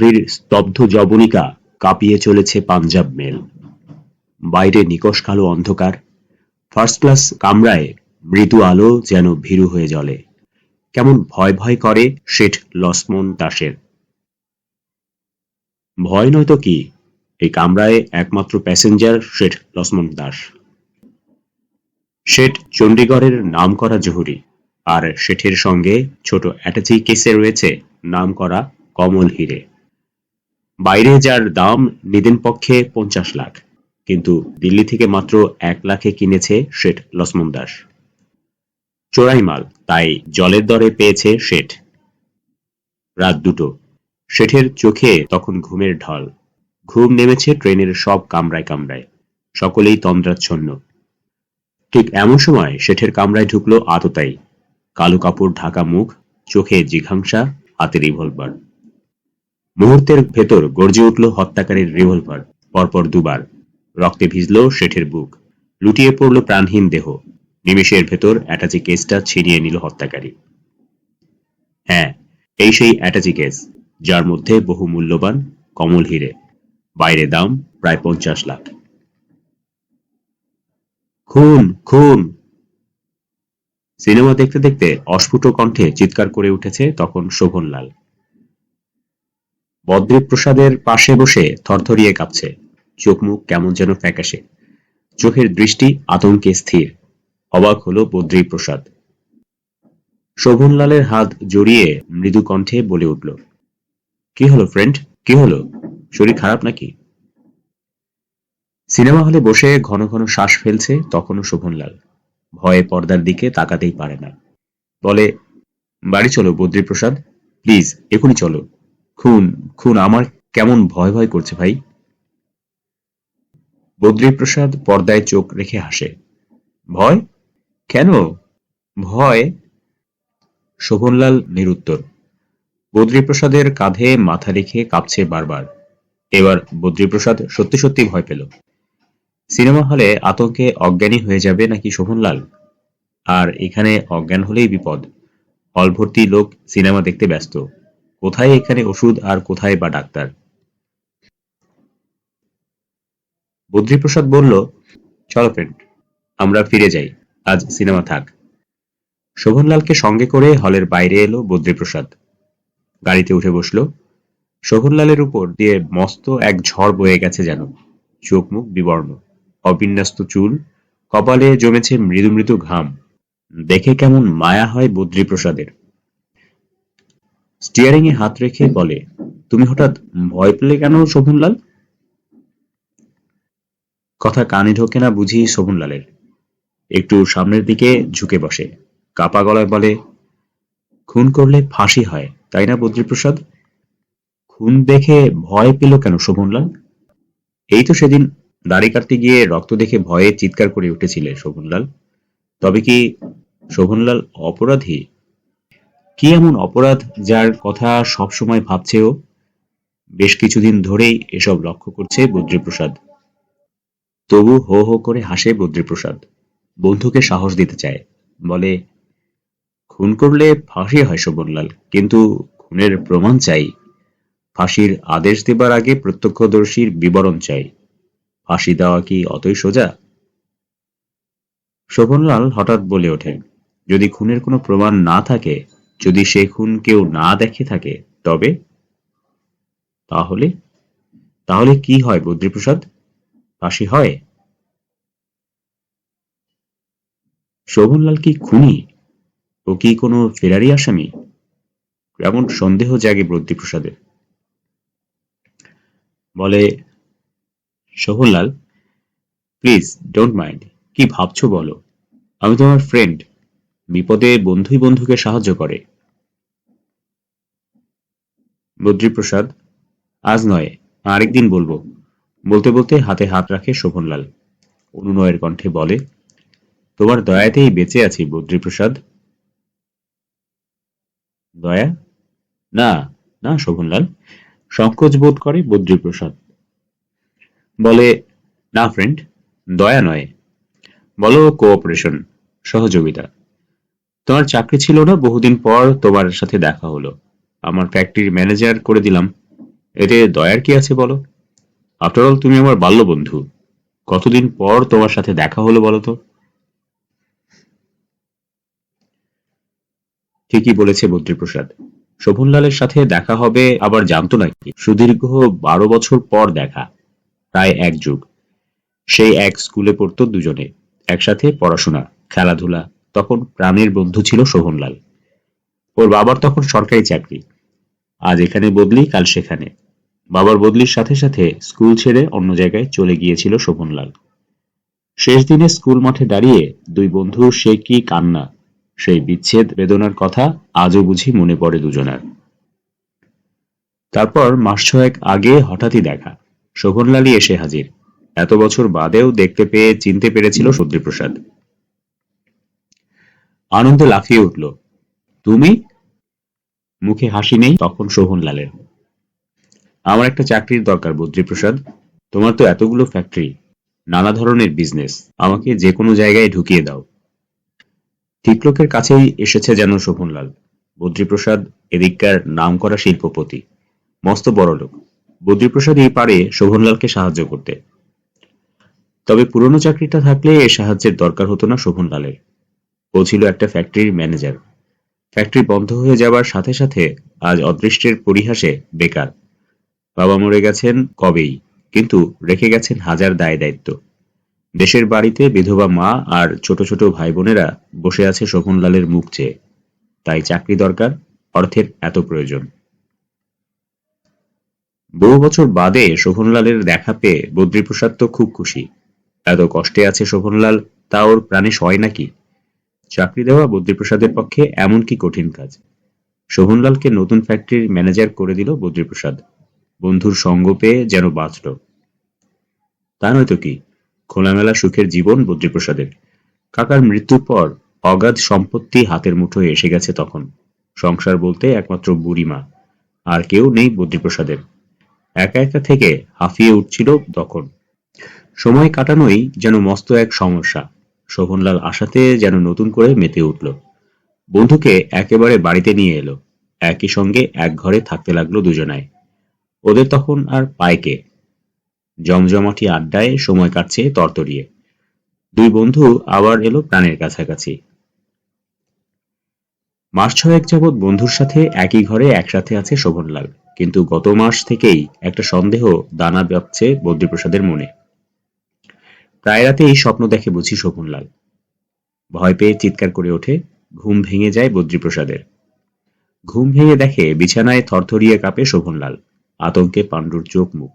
রাত্রির স্তব্ধ জবনিকা কাঁপিয়ে চলেছে পাঞ্জাব মেল। বাইরে নিকষ কালো অন্ধকার ফার্স্ট ক্লাস কামরায় মৃদু আলো যেন ভীরু হয়ে জ্বলে। কেমন ভয় ভয় করে শেঠ লসমন দাসের। ভয় নয় তো কি, এই কামরায় একমাত্র প্যাসেঞ্জার শেঠ লসমন দাস। শেঠ চণ্ডীগড়ের নামকরা জহুরি, আর শেঠের সঙ্গে ছোট অ্যাটাচি কেসে রয়েছে নাম করা কমল হিরে। বাইরে যার দাম নিদেন পক্ষে পঞ্চাশ লাখ, কিন্তু দিল্লি থেকে মাত্র এক লাখে কিনেছে শেঠ লসমন দাস। চোরাই মাল, তাই জলের দরে পেয়েছে শেঠ। রাত দুটো, শেঠের চোখে তখন ঘুমের ঢল। ঘুম নেমেছে ট্রেনের সব কামরায় কামরায়, সকলেই তন্দ্রাচ্ছন্ন। ঠিক এমন সময় শেঠের কামরায় ঢুকলো আততাই কালো কাপড়, ঢাকা মুখ, চোখে জিঘাংসা, হাতে রিভলভার। মুহূর্তের ভেতর গর্জে উঠল হত্যাকারীর রিভলভার, পরপর দুবার। রক্তে ভিজল শেঠের বুক। লুটিয়ে পড়ল প্রাণহীন দেহ। নিমেষের ভেতর অ্যাটাচি কেসটা ছিনিয়ে নিল হত্যাকারী। হ্যাঁ এই সেই অ্যাটাচি কেস, যার মধ্যে বহু মূল্যবান, কমল হিরে। বাইরে দাম প্রায় পঞ্চাশ লাখ। খুন খুন! সিনেমা দেখতে দেখতে অস্ফুট কণ্ঠে চিৎকার করে উঠেছে তখন শোভনলাল। বদ্রীপ প্রসাদের পাশে বসে থরথরিয়ে কাঁপছে। চোখ মুখ কেমন যেন ফ্যাকাশে। চোখের দৃষ্টি আতঙ্কে স্থির। অবাক হলো বদ্রী প্রসাদ শোভনলালের হাত জড়িয়ে মৃদু কণ্ঠে বলে উঠল, কি হলো ফ্রেন্ড কি হলো? শরীর খারাপ নাকি? সিনেমা হলে বসে ঘন ঘন শ্বাস ফেলছে তখনও শোভনলাল। ভয়ে পর্দার দিকে তাকাতেই পারে না। বলে, বাড়ি চলো বদ্রীপ্রসাদ, প্লিজ, এখনই চলো। খুন খুন, আমার কেমন ভয় ভয় করছে ভাই। বদ্রীপ্রসাদ পর্দায় চোখ রেখে হাসে। ভয়? কেন? ভয়? শোভনলাল নিরুত্তর। বদ্রীপ্রসাদের কাঁধে মাথা রেখে কাঁপছে বারবার। এবার বদ্রীপ্রসাদ সত্যি সত্যি ভয় পেল। সিনেমা হলে আতঙ্কে অজ্ঞানী হয়ে যাবে নাকি শোভনলাল? আর এখানে অজ্ঞান হলেই বিপদ। হল ভর্তি লোক সিনেমা দেখতে ব্যস্ত। কোথায় এখানে ওষুধ আর কোথায় বা ডাক্তার? বদ্রীপ্রসাদ বলল, চলো ফ্রেন্ড আমরা ফিরে যাই। আজ সিনেমা থাক। শোভনলালকে সঙ্গে করে হলের বাইরে এলো বদ্রীপ্রসাদ গাড়িতে উঠে বসল। শোভনলালের উপর দিয়ে মস্ত এক ঝড় বয়ে গেছে যেন। চোখ মুখ বিবর্ণ। অবিন্যস্ত চুল, কপালে জমেছে মৃদু মৃদু ঘাম। দেখে কেমন মায়া হয় বদ্রীপ্রসাদের স্টিয়ারিং এ হাত রেখে বলে, তুমি হঠাৎ ভয় পেলে কেন শোভনলাল? কথা কানে ঢোকে না বুঝি শোভনলালের। একটু সামনের দিকে ঝুঁকে বসে। কাপা গলায় বলে, খুন করলে ফাঁসি হয়, তাই না বদ্রীপ্রসাদ? খুন দেখে ভয় পেল কেন শোভনলাল? এই তো সেদিন দাড়ি কাটতে গিয়ে রক্ত দেখে ভয়ে চিৎকার করে উঠেছিলে শোভনলাল। তবে কি শোভনলাল অপরাধী? কি এমন অপরাধ যার কথা সবসময় ভাবছে ও বেশ কিছুদিন ধরেই এসব লক্ষ্য করছে বদ্রীপ্রসাদ। তবু হো হো করে হাসে বদ্রীপ্রসাদ। বন্ধুকে সাহস দিতে চায়। বলে, খুন করলে ফাঁসি হয় শোভনলাল, কিন্তু খুনের প্রমাণ চাই। ফাঁসির আদেশ দেবার আগে প্রত্যক্ষদর্শীর বিবরণ চাই। ফাঁসি দেওয়া কি অতই সোজা? শোভনলাল হঠাৎ বলে ওঠেন, যদি খুনের কোনো প্রমাণ না থাকে যদি সে খুন কেউ না দেখে থাকে, তবে? তাহলে? তাহলে কি হয়, বদ্রীপ্রসাদ? ফাঁসি হয়? শোভনলাল কি খুনি? ও কি কোনো ফেরারি আসামি? এমন সন্দেহ জাগে বদ্রীপ্রসাদের। বলে, শোভনলাল, প্লিজ ডোন্ট মাইন্ড কি ভাবছ বলো? আমি তোমার ফ্রেন্ড বিপদে বন্ধুই বন্ধুকে সাহায্য করে। বদ্রীপ্রসাদ আজ নয়, আরেকদিন বলব। বলতে বলতে হাতে হাত রাখে শোভনলাল। অনুনয়ের কণ্ঠে বলে, তোমার দয়াতেই বেঁচে আছি বদ্রীপ্রসাদ দয়া? না না শোভনলাল, সংকোচ বোধ করে বদ্রীপ্রসাদ বলে, না ফ্রেন্ড দয়া নয়। বলো কোঅপারেশন সহযোগিতা। তোমার চাকরি ছিল না, বহুদিন পর তোমার সাথে দেখা হলো। আমার ফ্যাক্টরির ম্যানেজার করে দিলাম। এতে দয়ার কি আছে বলো? আফটার অল তুমি আমার বাল্য বন্ধু কতদিন পর তোমার সাথে দেখা হলো বলো তো? ঠিকই বলেছে বদ্রীপ্রসাদ শোভনলালের সাথে দেখা হবে আবার জানতো নাকি সুদীর্ঘ বারো বছর পর দেখা। প্রায় এক যুগ। সেই এক স্কুলে পড়তো দুজনে। একসাথে পড়াশোনা, খেলাধুলা তখন প্রাণের বন্ধু ছিল শোভনলাল। ওর বাবার তখন সরকারি চাকরি। আজ এখানে বদলি, কাল সেখানে। বাবার বদলির সাথে সাথে স্কুল ছেড়ে অন্য জায়গায় চলে গিয়েছিল শোভনলাল। শেষ দিনে স্কুল মাঠে দাঁড়িয়ে দুই বন্ধুর সে কি কান্না, সেই বিচ্ছেদ বেদনার কথা আজও বুঝি মনে পড়ে দুজনার। তারপর মাস ছয়েক আগে হঠাৎই দেখা। শোভনলালই এসে হাজির। এত বছর বাদেও দেখতে পেয়ে, চিনতে পেরেছিল সদ্যপ্রসাদ আনন্দে লাফিয়ে উঠল। তুমি? মুখে হাসি নেই, তখন শোভনলালের। আমার একটা চাকরির দরকার বদ্রীপ্রসাদ তোমার তো এতগুলো ফ্যাক্টরি, নানা ধরনের বিজনেস। আমাকে যে কোনো জায়গায় ঢুকিয়ে দাও। ঠিক লোকের কাছেই এসেছে যেন শোভনলাল। বদ্রীপ্রসাদ এদিককার নাম করা শিল্পপতি। মস্ত বড় লোক। বদ্রীপ্রসাদ এই পারে শোভনলালকে সাহায্য করতে। তবে পুরনো চাকরিটা থাকলে এ সাহায্যের দরকার হতো না শোভনলালের। ও ছিল একটা ফ্যাক্টরির ম্যানেজার ফ্যাক্টরি বন্ধ হয়ে যাবার সাথে সাথে আজ অদৃষ্টের পরিহাসে বেকার। বাবা মরে গেছেন কবেই, কিন্তু রেখে গেছেন হাজার দায় দায়িত্ব। দেশের বাড়িতে বিধবা মা আর ছোট ছোট ভাই বোনেরা বসে আছে শোভনলালের মুখ চেয়ে। তাই চাকরি দরকার, অর্থের এত প্রয়োজন। বহু বছর বাদে শোভনলালের দেখা পেয়ে বদ্রীপ্রসাদ তো খুব খুশি। এত কষ্টে আছে শোভনলাল, তা ওর প্রাণে সয় নাকি? চাকরি দেওয়া বদ্রীপ্রসাদের পক্ষে এমন কি কঠিন কাজ। শোভনলালকে নতুন ফ্যাক্টরির ম্যানেজার করে দিল বদ্রীপ্রসাদ বন্ধুর সঙ্গ পেয়ে যেন বাঁচল। তা নয়তো কি? খোলামেলা সুখের জীবন বদ্রীপ্রসাদের কাকার মৃত্যুর পর অগাধ সম্পত্তি হাতের মুঠোয় এসে গেছে তখন। সংসার বলতে একমাত্র বুড়িমা, আর কেউ নেই বদ্রীপ্রসাদের একা একা থেকে হাঁফিয়ে উঠছিল তখন। সময় কাটানোই যেন মস্ত এক সমস্যা। শোভনলাল আশাতে যেন নতুন করে মেতে উঠল। বন্ধুকে একেবারে বাড়িতে নিয়ে এলো। একই সঙ্গে এক ঘরে থাকতে লাগল দুজনায় ওদের তখন আর পায়কে জমজমাটি আড্ডায় সময় কাটছে তরতরিয়ে। দুই বন্ধু আবার এলো প্রাণের কাছাকাছি। মাস ছয়েক যাবৎ বন্ধুর সাথে একই ঘরে একসাথে আছে শোভনলাল। কিন্তু গত মাস থেকেই একটা সন্দেহ দানা ব্যাপছে বদ্রীপ্রসাদের মনে। প্রায় রাতে এই স্বপ্ন দেখে বুঝি শোভনলাল ভয় পেয়ে চিৎকার করে ওঠে, ঘুম ভেঙে যায় বদ্রীপ্রসাদের। ঘুম ভেঙে দেখে বিছানায় থরথরিয়ে কাঁপে শোভনলাল আতঙ্কে পাণ্ডুর চোখ মুখ।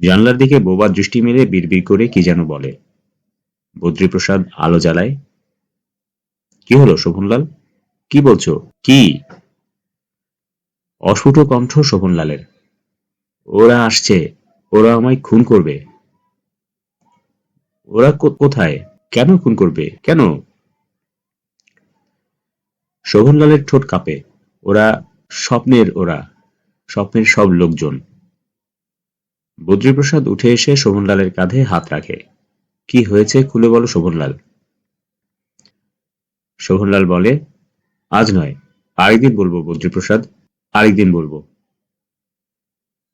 জানলার দিকে বোবা দৃষ্টি মেলে বিড়বিড় করে কি যেন বলে। বদ্রীপ্রসাদ আলো জ্বালায়, কি হলো শোভনলাল কি বলছো? কি? অস্ফুট কণ্ঠ শোভনলালের ওরা আসছে, ওরা আমায় খুন করবে। ওরা কোথায়? কেন খুন করবে? কেন? শোভনলালের ঠোঁট কাঁপে। ওরা স্বপ্নের ওরা, স্বপ্নের সব লোকজন। বদ্রীপ্রসাদ উঠে এসে শোভনলালের কাঁধে হাত রাখে। কি হয়েছে খুলে বলো শোভনলাল। শোভনলাল বলে, আজ নয়, আরেকদিন বলব বদ্রীপ্রসাদ, আরেকদিন বলব।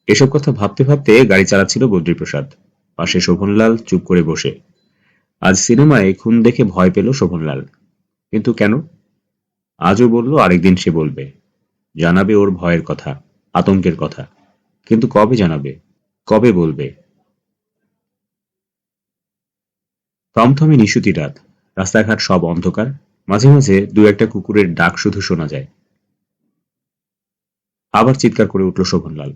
এসব কথা ভাবতে ভাবতে গাড়ি চালাচ্ছিল বদ্রীপ্রসাদ। পাশে শোভনলাল চুপ করে বসে। আজ সিনেমায় খুন দেখে ভয় পেল শোভনলাল। কিন্তু কেন? আজও বলল, আরেকদিন সে বলবে। জানাবে ওর ভয়ের কথা, আতঙ্কের কথা। কিন্তু কবে জানাবে? কবে বলবে? থমথমে নিশুতি রাত। রাস্তাঘাট সব অন্ধকার। মাঝে মাঝে দু একটা কুকুরের ডাক শুধু শোনা যায়। আবার চিৎকার করে উঠল শোভনলাল।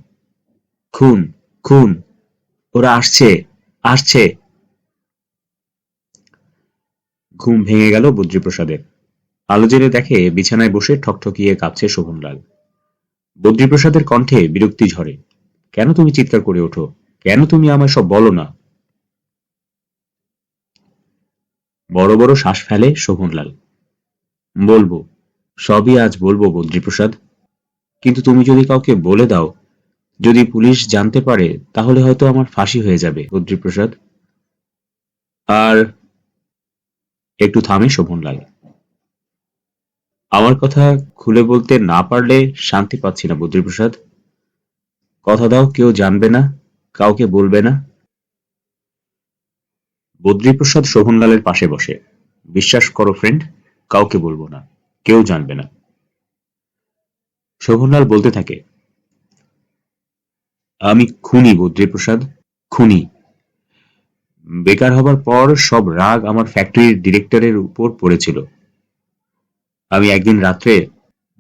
খুন খুন, ওরা আসছে। আসছে। ঘুম ভেঙে গেল বদ্রীপ্রসাদের আলো জেলে দেখে বিছানায় বসে ঠকঠকিয়ে কাঁপছে শোভনলাল। বদ্রীপ্রসাদের কণ্ঠে বিরক্তি ঝরে। কেন তুমি চিৎকার করে ওঠো? কেন তুমি আমায় সব বলো না? বড় বড় শ্বাস ফেলে শোভনলাল। বলব, সবই আজ বলব বদ্রীপ্রসাদ। কিন্তু তুমি যদি কাউকে বলে দাও যদি পুলিশ জানতে পারে, তাহলে হয়তো আমার ফাঁসি হয়ে যাবে বদ্রীপ্রসাদ আর একটু থামে শোভনলাল। আমার কথা খুলে বলতে না পারলে শান্তি পাচ্ছি না বদ্রীপ্রসাদ কথা দাও, কেউ জানবে না, কাউকে বলবে না। বদ্রীপ্রসাদ শোভনলালের পাশে বসে। বিশ্বাস করো ফ্রেন্ড কাউকে বলব না, কেউ জানবে না। শোভনলাল বলতে থাকে আমি খুনি, বদ্রীপ্রসাদ, খুনি। বেকার হবার পর সব রাগ আমার ফ্যাক্টরির ডিরেক্টরের উপর পড়েছিল। আমি একদিন রাত্রে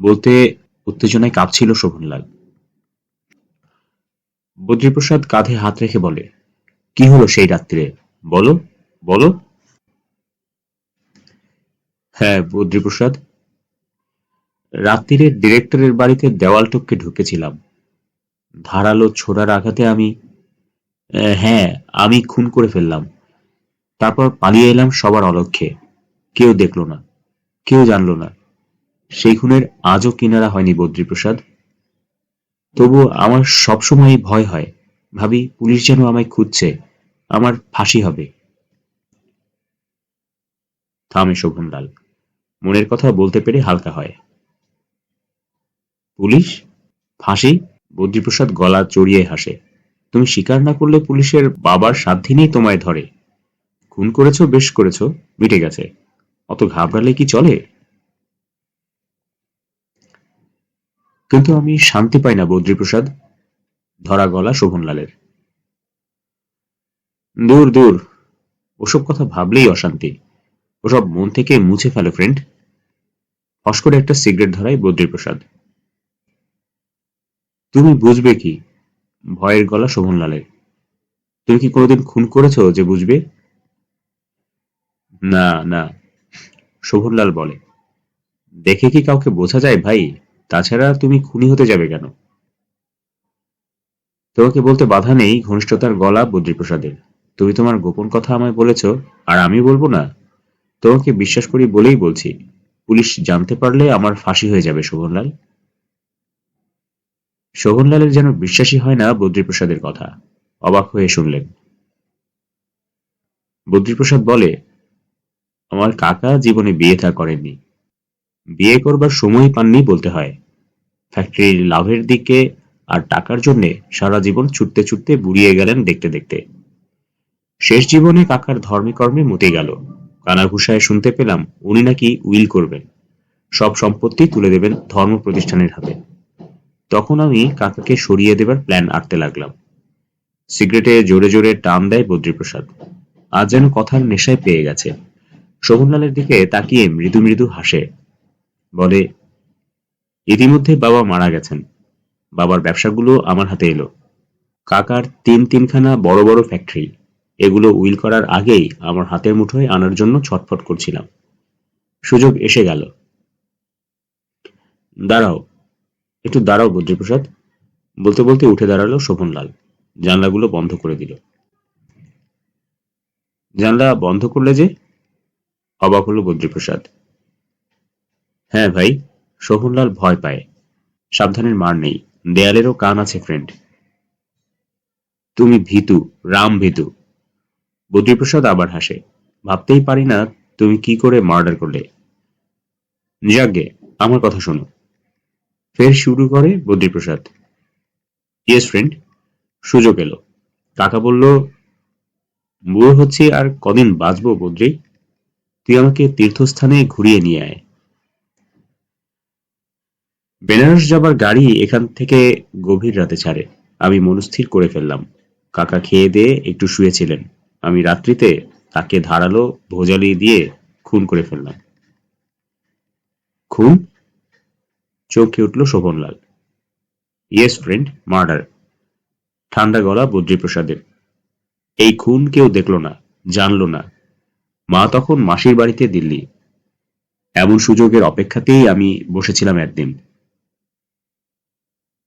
বলতে উত্তেজনায় কাঁপছিল শোভনলাল। বদ্রীপ্রসাদ কাঁধে হাত রেখে বলে, কি হলো সেই রাত্রিরে বলো বলো? হ্যাঁ বদ্রীপ্রসাদ, রাত্রিরে ডিরেক্টরের বাড়িতে দেওয়াল টপকে ঢুকেছিলাম। ধারালো ছোড়ার আঘাতে আমি হ্যাঁ আমি খুন করে ফেললাম। তারপর পালিয়ে এলাম সবার অলক্ষ্যে কেউ দেখল না, কেউ জানলো না। সেই খুনের আজও কিনারা হয়নি বদ্রীপ্রসাদ। তবু আমার সবসময় ভয় হয়, ভাবি, পুলিশ যেন আমায় খুঁজছে, আমার ফাঁসি হবে। থামে শোভনলাল মনের কথা বলতে পেরে হালকা হয়। পুলিশ? ফাঁসি? বদ্রীপ্রসাদ গলা চড়িয়ে হাসে। তুমি স্বীকার না করলে পুলিশের বাবার সাত দিনেই তোমায় ধরে। খুন করেছ, বেশ করেছ, মিটে গেছে। অত ঘাবড়ালে কি চলে? কিন্তু আমি শান্তি পাই না বদ্রীপ্রসাদ ধরা গলা শোভনলালের। দূর দূর। ওসব কথা ভাবলেই অশান্তি। ওসব মন থেকে মুছে ফেলো ফ্রেন্ড ফস করে একটা সিগারেট ধরাই বদ্রীপ্রসাদ তুমি বুঝবে কি? ভয়ের গলা শোভনলালের। তুমি কি কোনোদিন খুন করেছ যে বুঝবে? না না, শোভনলাল বলে। দেখে কি কাউকে বোঝা যায় ভাই? তাছাড়া তুমি খুনি হতে যাবে কেন? তোমাকে বলতে বাধা নেই ঘনিষ্ঠতার গলা বদ্রীপ্রসাদের। তুমি তোমার গোপন কথা আমায় বলেছ, আর আমি বলব না। তোমাকে বিশ্বাস করি বলেই বলছি। পুলিশ জানতে পারলে আমার ফাঁসি হয়ে যাবে, শোভনলাল। শোভনলালের যেন বিশ্বাসী হয় না বদ্রীপ্রসাদের কথা। অবাক হয়ে শুনলেন। বদ্রীপ্রসাদ বলে, আমার কাকা জীবনে বিয়ে থা করেননি। বিয়ে করবার সময় পাননি বলতে হয়। ফ্যাক্টরির লাভের দিকে আর টাকার জন্যে সারা জীবন ছুটতে ছুটতে বুড়িয়ে গেলেন দেখতে দেখতে। শেষ জীবনে কাকার ধর্মে কর্মে মতে গেল। কানাঘুষায় শুনতে পেলাম, উনি নাকি উইল করবেন। সব সম্পত্তি তুলে দেবেন ধর্ম প্রতিষ্ঠানের হাতে। তখন আমি কাকাকে সরিয়ে দেবার প্ল্যান আঁকতে লাগলাম। সিগারেটে জোরে জোরে টান দেয় বদ্রীপ্রসাদ। আজ যেন কথার নেশায় পেয়ে গেছে। শোভনলালের দিকে তাকিয়ে মৃদু মৃদু হাসে। বলে, ইতিমধ্যে বাবা মারা গেছেন। বাবার ব্যবসাগুলো আমার হাতে এলো। কাকার তিন তিনখানা বড় বড় ফ্যাক্টরি এগুলো উইল করার আগেই আমার হাতের মুঠোয় আনার জন্য ছটফট করছিলাম। সুযোগ এসে গেল। দাঁড়াও একটু দাঁড়াও, বদ্রীপ্রসাদ। বলতে বলতে উঠে দাঁড়াল শোভনলাল। জানলাগুলো বন্ধ করে দিল। জানলা বন্ধ করলে যে? অবাক হলো বদ্রীপ্রসাদ। হ্যাঁ ভাই, শোভনলাল ভয় পায়। সাবধানের মার নেই। দেয়ালেরও কান আছে ফ্রেন্ড তুমি ভীতু, রাম ভীতু। বদ্রীপ্রসাদ আবার হাসে। ভাবতেই পারি না তুমি কি করে মার্ডার করলে। যাগে আমার কথা শোনো। ফের শুরু করে বদ্রীপ্রসাদ। ইয়েস ফ্রেন্ড সুযোগ এলো। কাকা বলল, বুড়ো হচ্ছি আর কদিন বাঁচবো বদ্রী? তুই আমাকে তীর্থস্থানে ঘুরিয়ে নিয়ে আয়। বেনারস যাবার গাড়ি এখান থেকে গভীর রাতে ছাড়ে। আমি মনস্থির করে ফেললাম। কাকা খেয়ে দিয়ে একটু শুয়েছিলেন। আমি রাত্রিতে তাকে ধারালো ভোজালি দিয়ে খুন করে ফেললাম। খুন? চমকে উঠল শোভনলাল। ইয়েস ফ্রেন্ড মার্ডার ঠান্ডা গলা বদ্রীপ্রসাদের। এই খুন কেউ দেখল না, জানলো না। মা তখন মাসির বাড়িতে দিল্লি। এমন সুযোগের অপেক্ষাতেই আমি বসেছিলাম একদিন।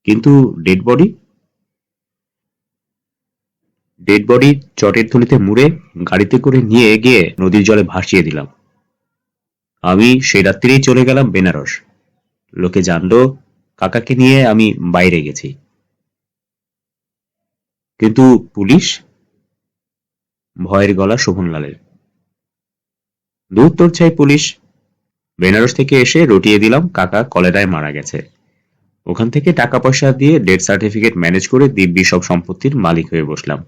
কিন্তু ডেড বডি ডেড বডি চটের থলিতে মুড়ে গাড়িতে করে নিয়ে গিয়ে নদীর জলে ভাসিয়ে দিলাম। আমি সেই রাত্রিরেই চলে গেলাম বেনারস। লোকে জানলো, কাকাকে নিয়ে আমি বাইরে গেছি। কিন্তু পুলিশ? ভয়ের গলা শোভনলালের। দূর তোর চাই পুলিশ। বেনারস থেকে এসে রটিয়ে দিলাম, কাকা কলেরায় মারা গেছে। ওখান থেকে টাকা পয়সা দিয়ে ডেথ সার্টিফিকেট ম্যানেজ করে দিব্যি সব সম্পত্তির মালিক হয়ে বসলাম।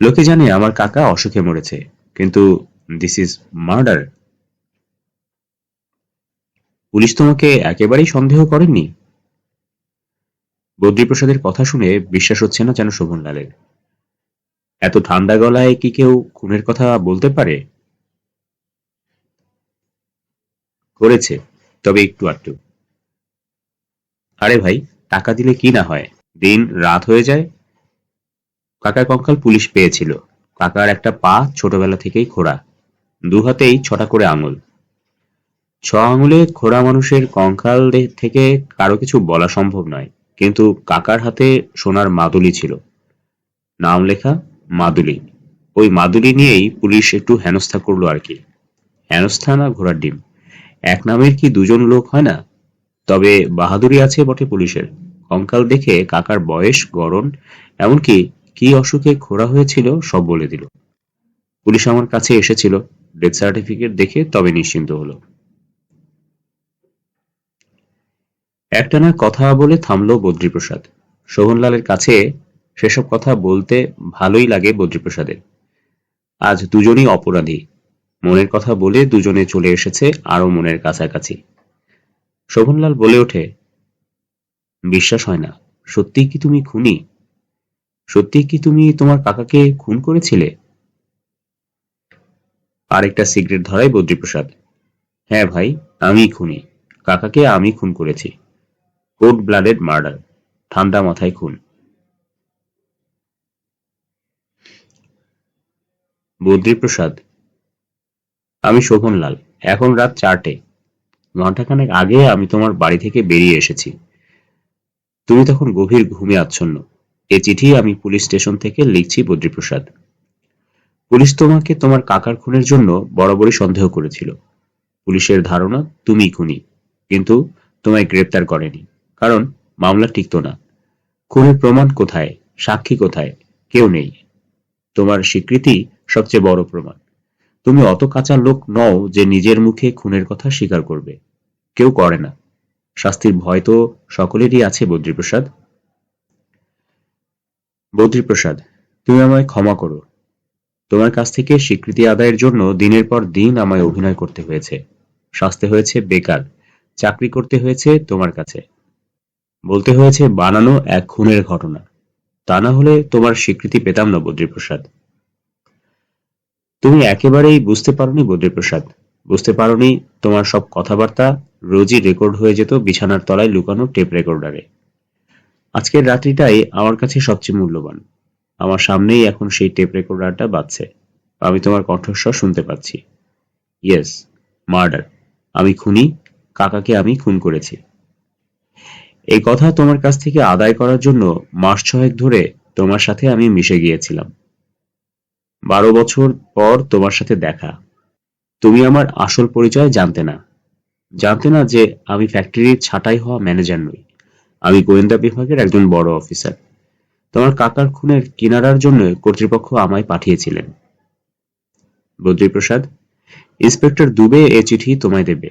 লোকে জানে আমার কাকা অসুখে মরেছে, কিন্তু দিস ইজ মার্ডার পুলিশ তোমাকে একেবারেই সন্দেহ করেননি বদ্রীপ্রসাদের কথা শুনে বিশ্বাস হচ্ছে না যেন শোভনলালের। এত ঠান্ডা গলায় কি কেউ খুনের কথা বলতে পারে? করেছে, তবে একটু আটটু আরে ভাই, টাকা দিলে কি না হয়? দিন রাত হয়ে যায়। কাকার কঙ্কাল পুলিশ পেয়েছিল। কাকার একটা পা ছোটবেলা থেকেই খোড়া। দু হাতেই ছটা করে আঙুল। ছ আঙুলে খোড়া মানুষের কঙ্কাল থেকে কারও কিছু বলা সম্ভব নয়, কিন্তু কাকার হাতে সোনার মাদুলি ছিল। নাম লেখা মাদুলি। ওই মাদুলি নিয়েই পুলিশ একটু হেনস্থা করল আর কি। হেনস্থা না ঘোড়ার ডিম? এক নামের কি দুজন লোক হয় না? তবে বাহাদুরি আছে বটে পুলিশের। কঙ্কাল দেখে কাকার বয়স, গড়ন, এমনকি কি অসুখে খোড়া হয়েছিল সব বলে দিল। পুলিশ আমার কাছে এসেছিল। ডেথ সার্টিফিকেট দেখে তবে নিশ্চিন্ত হলো। একটানা কথা বলে থামলো বদ্রীপ্রসাদ। শোভনলালের কাছে সেসব কথা বলতে ভালোই লাগে বদ্রীপ্রসাদের। আজ দুজনই অপরাধী। মনের কথা বলে দুজনে চলে এসেছে আরও মনের কাছাকাছি। শোভনলাল বলে ওঠে, বিশ্বাস হয় না। সত্যি কি তুমি খুনি? সত্যি কি তুমি তোমার কাকাকে খুন করেছিলে? আরেকটা সিগারেট ধরাই বদ্রীপ্রসাদ হ্যাঁ ভাই, আমি খুনি। কাকাকে আমি খুন করেছি। কোড ব্লাডেড মার্ডার ঠান্ডা মাথায় খুন। বদ্রীপ্রসাদ আমি শোভনলাল এখন রাত চারটে। ঘন্টাখানেক আগে আমি তোমার বাড়ি থেকে বেরিয়ে এসেছি। তুমি তখন গভীর ঘুমে আচ্ছন্ন। এ চিঠি আমি পুলিশ স্টেশন থেকে লিখছি বদ্রীপ্রসাদ পুলিশ তোমাকে তোমার কাকার খুনের জন্য বরাবরই সন্দেহ করেছিল। পুলিশের ধারণা, তুমি খুনি, কিন্তু তোমায় গ্রেপ্তার করেনি। কারণ মামলা টিকতো না। খুনের প্রমাণ কোথায়? সাক্ষী কোথায়? কেউ নেই। তোমার স্বীকৃতি সবচেয়ে বড় প্রমাণ। তুমি অত কাঁচা লোক নও যে নিজের মুখে খুনের কথা স্বীকার করবে। কেউ করে না। শাস্তির ভয় তো সকলেরই আছে, বদ্রীপ্রসাদ। বদ্রীপ্রসাদ, তুমি আমায় ক্ষমা করো। তোমার কাছ থেকে স্বীকৃতি আদায়ের জন্য দিনের পর দিন আমায় অভিনয় করতে হয়েছে। শাস্তে হয়েছে বেকার। চাকরি করতে হয়েছে তোমার কাছে। বলতে হয়েছে বানানো এক খুনের ঘটনা। তা না হলে তোমার স্বীকৃতি পেতাম না, বদ্রীপ্রসাদ। তুমি একেবারেই বুঝতে পারোনি, বদ্রীপ্রসাদ। বুঝতে পারোনি তোমার সব কথাবার্তা রোজই রেকর্ড হয়ে যেত বিছানার তলায় লুকানো টেপ রেকর্ডারে। আজকের রাত্রিটাই আমার কাছে সবচেয়ে মূল্যবান। আমার সামনেই এখন সেই টেপ রেকর্ডারটা বাজছে। আমি তোমার কণ্ঠস্বর শুনতে পাচ্ছি। Yes, murder. আমি খুনি, কাকাকে আমি খুন করেছি। এই কথা তোমার কাছ থেকে আদায় করার জন্য মাস ছয়েক ধরে তোমার সাথে আমি মিশে গিয়েছিলাম। বারো বছর পর তোমার সাথে দেখা। তুমি আমার আসল পরিচয় জানতে না। জানতে না যে আমি ফ্যাক্টরির ছাঁটাই হওয়া ম্যানেজার নই। আমি গোয়েন্দা বিভাগের একজন বড় অফিসার তোমার কাকার খুনের কিনারার জন্য কর্তৃপক্ষ আমায় পাঠিয়েছিলেন। বদ্রীপ্রসাদ, ইন্সপেক্টর দুবে এ চিঠি তোমায় দেবে।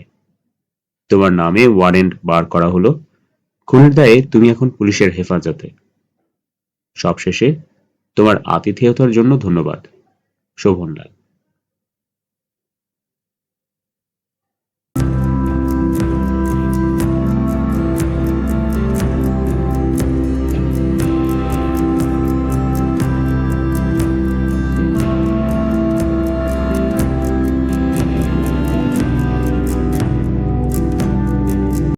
তোমার নামে ওয়ারেন্ট বার করা হলো। খুনের দায়ে তুমি এখন পুলিশের হেফাজতে। সবশেষে তোমার আতিথেয়তার জন্য ধন্যবাদ শোভনলাল।